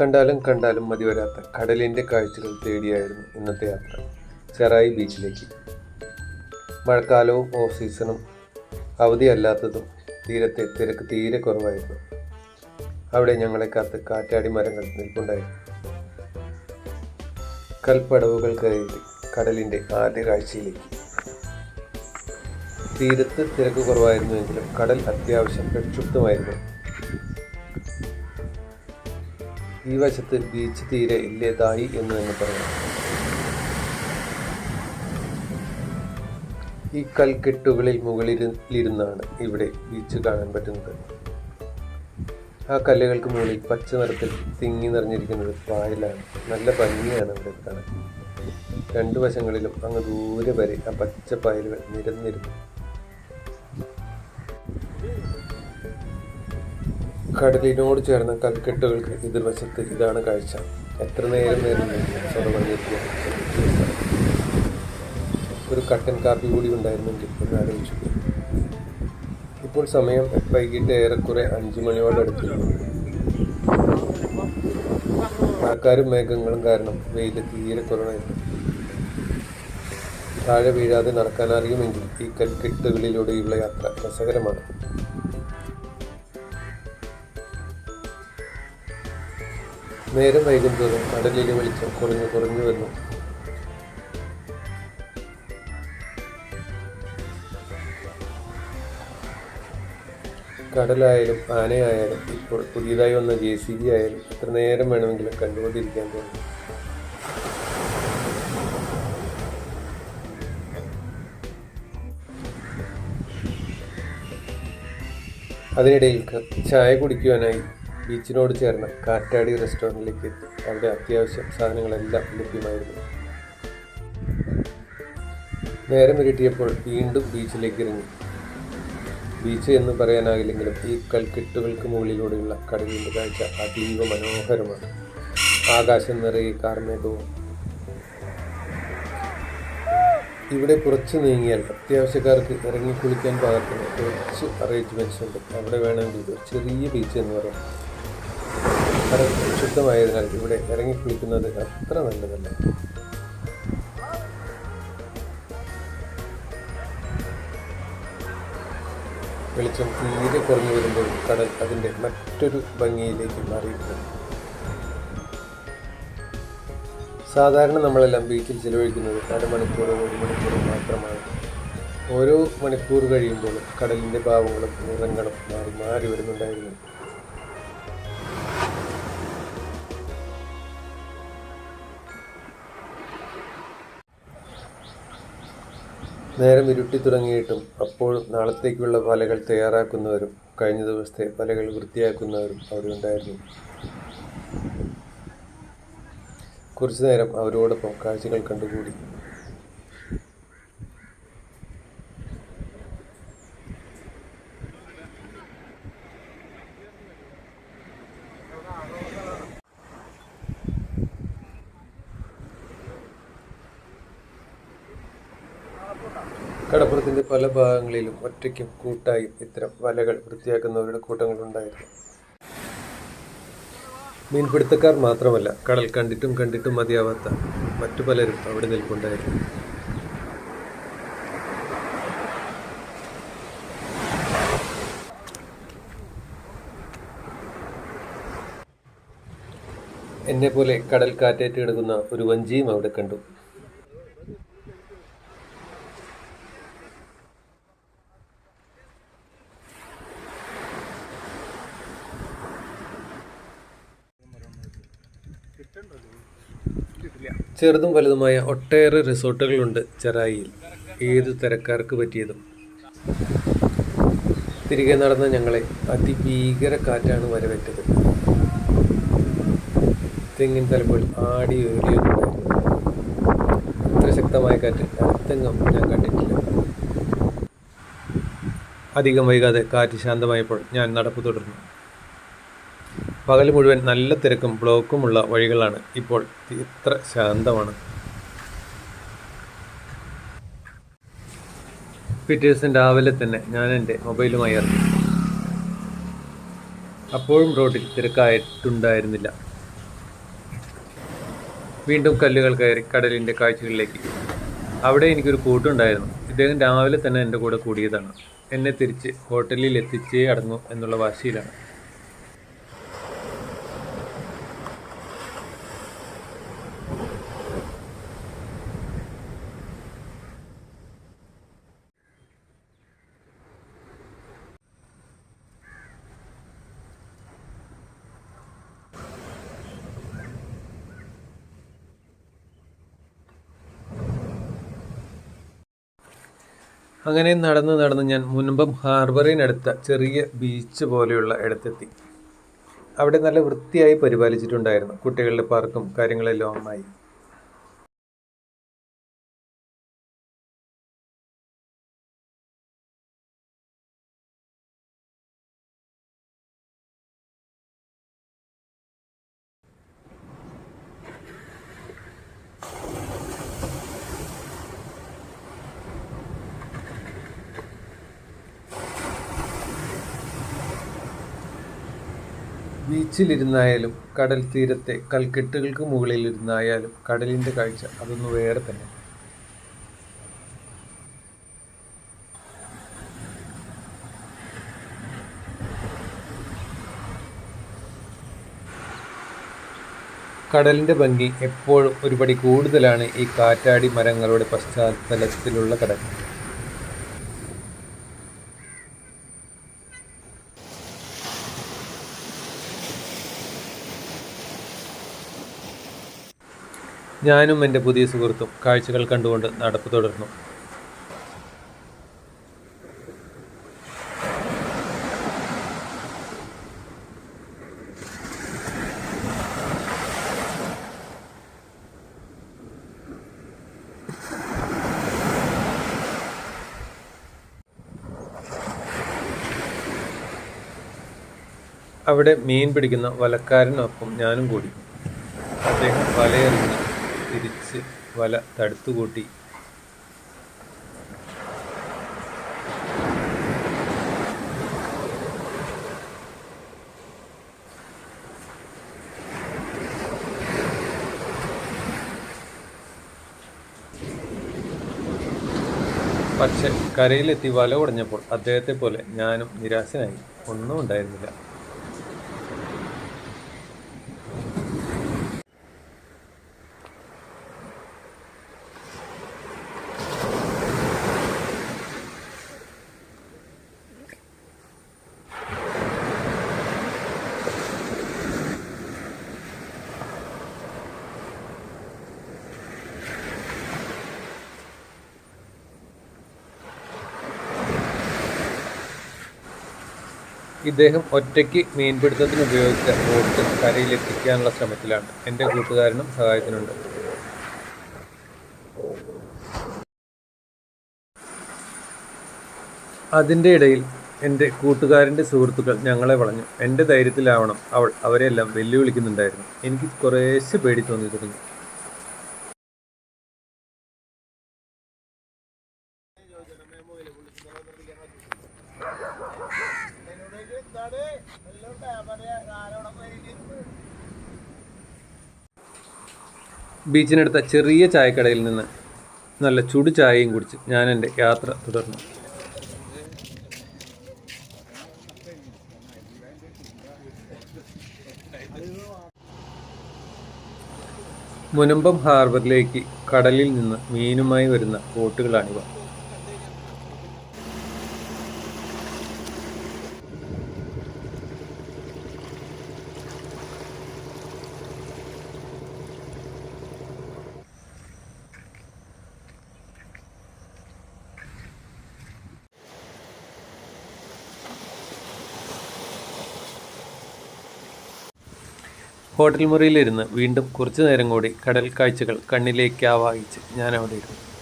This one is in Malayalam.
കണ്ടാലും കണ്ടാലും മതി വരാത്ത കടലിന്റെ കാഴ്ചകൾ തേടിയായിരുന്നു ഇന്നത്തെ യാത്ര. ചെറായി ബീച്ചിലേക്ക്. മഴക്കാലവും ഓഫ് സീസണും അവധിയല്ലാത്തതും തീരത്തെ തിരക്ക് തീരെ കുറവായിരുന്നു. അവിടെ ഞങ്ങളെ കാത്ത് കാറ്റാടി മരങ്ങൾ നിൽപ്പുണ്ടായിരുന്നു. കൽപ്പടവുകൾ കയറി കടലിന്റെ ആദ്യ കാഴ്ചയിലേക്ക്. തീരത്ത് തിരക്ക് കുറവായിരുന്നുവെങ്കിലും കടൽ അത്യാവശ്യം പ്രക്ഷുബ്ധമായിരുന്നു. ഈ വശത്ത് ബീച്ച് തീരെ ഇല്ലേതായി എന്ന് തന്നെ പറയാം. ഈ കൽക്കെട്ടുകളിൽ മുകളിലിരുന്നാണ് ഇവിടെ ബീച്ച് കാണാൻ പറ്റുന്നത്. ആ കല്ലുകൾക്ക് മുകളിൽ പച്ച നിറത്തിൽ തിങ്ങി നിറഞ്ഞിരിക്കുന്നത് പായലാണ്. നല്ല ഭംഗിയാണ് അവിടെ കാണാൻ. രണ്ടു വശങ്ങളിലും അങ്ങ് ദൂരെ വരെ ആ പച്ച പായലുകൾ നിരന്നിരുന്നു. കടലിനോട് ചേർന്ന കൽക്കെട്ടുകൾക്ക് എതിർവശത്ത് ഇതാണ് കാഴ്ച. എത്ര നേരം നേരം സ്വതമണിയെത്തിയ ഒരു കട്ടൻ കാപ്പി കൂടി ഉണ്ടായിരുന്നെങ്കിൽ എന്ന് ആലോചിച്ചു ഇപ്പോൾ സമയം വൈകിട്ട് ഏറെക്കുറെ അഞ്ചു മണിയോടടുത്തിരുന്നു മഴക്കാരും മേഘങ്ങളും കാരണം വെയിൽ തീരെ കുറവായിരുന്നു. താഴെ വീഴാതെ നടക്കാനറിയുമെങ്കിൽ ഈ കൽക്കെട്ടുകളിലൂടെയുള്ള യാത്ര രസകരമാണ്. നേരം വൈകുന്നതും കടലിലെ വെളിച്ചം കുറഞ്ഞു കുറഞ്ഞു വന്നു. കടലായാലും ആനയായാലും ഇപ്പോൾ പുതിയതായി വന്ന ജെ സി ബി ആയാലും എത്ര നേരം വേണമെങ്കിലും കണ്ടുകൊണ്ടിരിക്കാൻ തോന്നും. അതിനിടയിൽ ചായ കുടിക്കുവാനായി ബീച്ചിനോട് ചേർന്ന കാറ്റാടി റെസ്റ്റോറന്റിലേക്ക് എത്തി അവിടെ അത്യാവശ്യം സാധനങ്ങളെല്ലാം ലഭ്യമായിരുന്നു. നേരം ഇരുട്ടിയപ്പോൾ വീണ്ടും ബീച്ചിലേക്ക് ഇറങ്ങി. ബീച്ച് എന്ന് പറയാനാകില്ലെങ്കിലും ഈ കൽക്കെട്ടുകൾക്ക് മുകളിലൂടെയുള്ള കടലിന്റെ കാഴ്ച അതീവ മനോഹരമാണ്. ആകാശം നിറയെ കാർമേഘവും. ഇവിടെ കുറച്ച് നീങ്ങിയാൽ അത്യാവശ്യക്കാർക്ക് ഇറങ്ങി കുളിക്കാൻ പാകത്തിന് കുറച്ച് അറേഞ്ച്മെന്റ്സ് ഉണ്ട്. അവിടെ വേണമെങ്കിൽ ഒരു ചെറിയ ബീച്ച് എന്ന് പറയാം. കടൽ ശുദ്ധമായതിനാൽ ഇവിടെ ഇറങ്ങി കുളിക്കുന്നത് അത്ര നല്ലതല്ല. വെളിച്ചം തീരെ കുറഞ്ഞു വരുമ്പോൾ കടൽ അതിന്റെ മറ്റൊരു ഭംഗിയിലേക്ക് മാറിയിട്ടുണ്ട് സാധാരണ നമ്മളെല്ലാം ബീച്ചിൽ ചിലവഴിക്കുന്നത് അരമണിക്കൂറോ ഒരു മണിക്കൂറോ മാത്രമാണ്. ഓരോ മണിക്കൂർ കഴിയുമ്പോഴും കടലിന്റെ ഭാവങ്ങളും നിറങ്ങളും മാറി മാറി വരുന്നുണ്ടായിരുന്നു. നേരം ഇരുട്ടി തുടങ്ങിയിട്ടും അപ്പോഴും നാളത്തേക്കുള്ള വലകൾ തയ്യാറാക്കുന്നവരും കഴിഞ്ഞ ദിവസത്തെ വലകൾ വൃത്തിയാക്കുന്നവരും അവിടെ ഉണ്ടായിരുന്നു. കുറച്ചു നേരം അവരോടൊപ്പം കാഴ്ചകൾ കണ്ടുകൂടി. കടപ്പുറത്തിന്റെ പല ഭാഗങ്ങളിലും ഒറ്റയ്ക്കും കൂട്ടായും ഇത്തരം വലകൾ വൃത്തിയാക്കുന്നവരുടെ കൂട്ടങ്ങളുണ്ടായിരുന്നു മീൻപിടുത്തക്കാർ മാത്രമല്ല കടൽ കണ്ടിട്ടും കണ്ടിട്ടും മതിയാവാത്ത മറ്റു പലരും അവിടെ നിൽപ്പുണ്ടായിരുന്നു. എന്നെ പോലെ കടൽ കാറ്റേറ്റ് കിടക്കുന്ന ഒരു വഞ്ചിയും അവിടെ കണ്ടു. ചെറുതും വലുതുമായ ഒട്ടേറെ റിസോർട്ടുകളുണ്ട് ചെറായിയിൽ. ഏതു തരക്കാർക്ക് പറ്റിയതും. തിരികെ നടന്ന ഞങ്ങളെ അതിഭീകര കാറ്റാണ് വരവേറ്റത്. തെങ്ങിൻ തലപ്പോൾ ആടി ഉയർത്തിയൊന്നുണ്ടായിരുന്നു ഇത്ര ശക്തമായ കാറ്റ് അടുത്തെങ്ങും ഞാൻ കണ്ടിട്ടില്ല. അധികം വൈകാതെ കാറ്റ് ശാന്തമായപ്പോൾ ഞാൻ നടപ്പ് തുടർന്നു. പകൽ മുഴുവൻ നല്ല തിരക്കും ബ്ലോക്കുമുള്ള വഴികളാണ് ഇപ്പോൾ ഇത്ര ശാന്തമാണ്. പിറ്റേ രാവിലെ തന്നെ ഞാൻ എന്റെ മൊബൈലുമായി ഇറങ്ങി. അപ്പോഴും റോഡിൽ തിരക്കായിട്ടുണ്ടായിരുന്നില്ല. വീണ്ടും കല്ലുകൾ കയറി കടലിന്റെ കാഴ്ചകളിലേക്ക്. അവിടെ എനിക്കൊരു കൂട്ടുണ്ടായിരുന്നു. ഇദ്ദേഹം രാവിലെ തന്നെ എന്റെ കൂടെ കൂടിയതാണ്. എന്നെ തിരിച്ച് ഹോട്ടലിൽ എത്തിച്ചേ അടങ്ങൂ എന്നുള്ള വാശിയിലാണ്. അങ്ങനെ നടന്ന് നടന്ന് ഞാൻ മുൻപം ഹാർബറിനടുത്ത ചെറിയ ബീച്ച് പോലെയുള്ള ഇടത്തെത്തി. അവിടെ നല്ല വൃത്തിയായി പരിപാലിച്ചിട്ടുണ്ടായിരുന്നു. കുട്ടികളുടെ പാർക്കും കാര്യങ്ങളെല്ലാം ഒന്നായി ബീച്ചിലിരുന്നായാലും കടൽ തീരത്തെ കൽക്കെട്ടുകൾക്ക് മുകളിലിരുന്നായാലും കടലിന്റെ കാഴ്ച അതൊന്ന് വേറെ തന്നെ. കടലിന്റെ ഭംഗി എപ്പോഴും ഒരുപടി കൂടുതലാണ് ഈ കാറ്റാടി മരങ്ങളുടെ പശ്ചാത്തലത്തിലുള്ള കടൽ. ഞാനും എന്റെ പുതിയ സുഹൃത്തും കാഴ്ചകൾ കണ്ടുകൊണ്ട് നടപ്പ് തുടർന്നു. അവിടെ മീൻ പിടിക്കുന്ന വലക്കാരനൊപ്പം ഞാനും കൂടി. അദ്ദേഹം വലയെറിഞ്ഞ്. തിരിച്ച് വല തടുത്തുകൂട്ടി. പക്ഷെ കരയിലെത്തി വല ഉടഞ്ഞപ്പോൾ അദ്ദേഹത്തെ പോലെ ഞാനും നിരാശനായി. ഒന്നും ഉണ്ടായിരുന്നില്ല. ഇദ്ദേഹം ഒറ്റയ്ക്ക് മീൻപിടുത്തത്തിന് ഉപയോഗിച്ച ബോട്ട് കരയിലെത്തിക്കാനുള്ള ശ്രമത്തിലാണ്. എന്റെ കൂട്ടുകാരനും സഹായത്തിനുണ്ട്. അതിന്റെ ഇടയിൽ എന്റെ കൂട്ടുകാരന്റെ സുഹൃത്തുക്കൾ ഞങ്ങളെ വളഞ്ഞു. എന്റെ ധൈര്യത്തിലാവണം അവൾ അവരെല്ലാം വെല്ലുവിളിക്കുന്നുണ്ടായിരുന്നു. എനിക്ക് കുറേശ്ശെ പേടി തോന്നി തുടങ്ങി ബീച്ചിനടുത്ത ചെറിയ ചായക്കടയിൽ നിന്ന് നല്ല ചുടു ചായയും കുടിച്ച് ഞാൻ എന്റെ യാത്ര തുടർന്നു. മുനമ്പം ഹാർബറിലേക്ക് കടലിൽ നിന്ന് മീനുമായി വരുന്ന ബോട്ടുകളാണിവ. ഹോട്ടൽ മുറിയിലിരുന്ന് വീണ്ടും കുറച്ചു നേരം കൂടി കടൽ കാഴ്ചകൾ കണ്ണിലേക്കാവായിച്ച് ഞാൻ അവിടെ ഇരുന്നു.